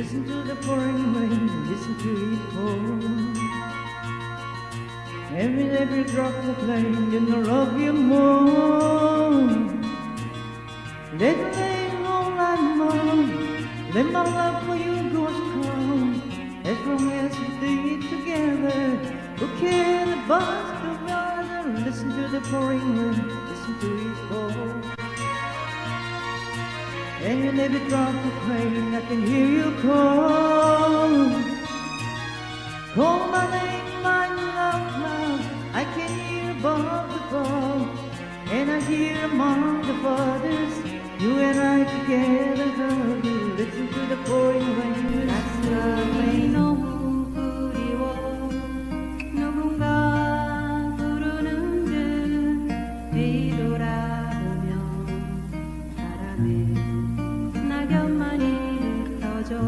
Listen to the pouring rain, listen to it pour. Every every drop of rain, you the love you more. Let me know I'm. Let my love for you go strong. As long as we do it together, who cares about the weather? Listen to the pouring rain, listen to it pour. And you may be drunk or plain, I can hear you call. Call my name, my love, love. I can hear above the fall. And I hear among the fathers, you and I together, love. Listen to the pouring rain. That's love. 낙엽만이 떠져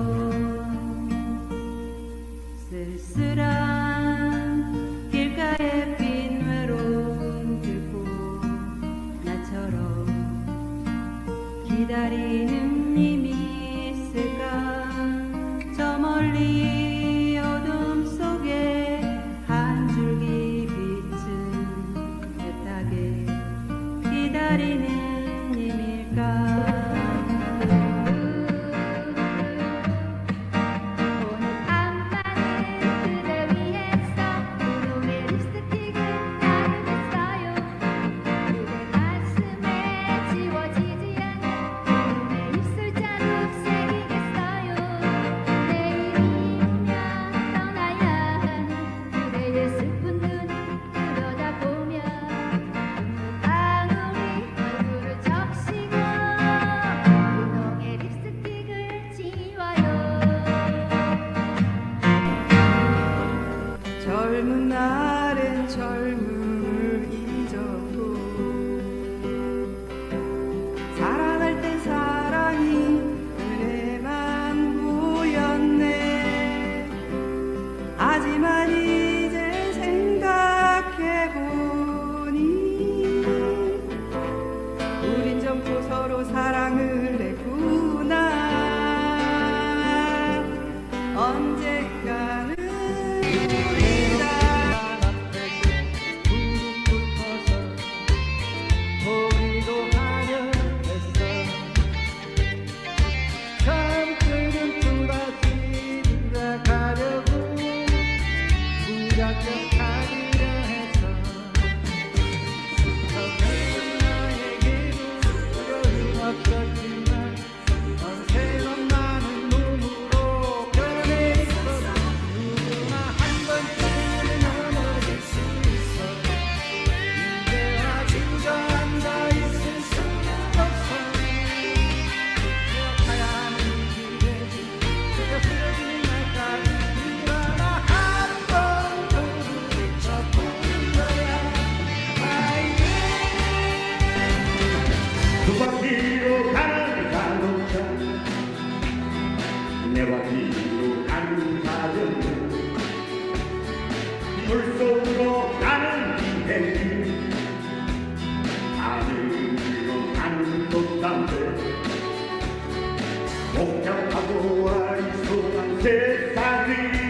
쓸쓸한 길가에 빈 외로운 그곳 나처럼 기다리는 님이 있을까? 저 멀리 어둠 속에 한 줄기 빛은 애타게 기다리는 물속으로 가는 비행기 하늘로 가는 꽃담배 복잡하고 아리송한 세상이.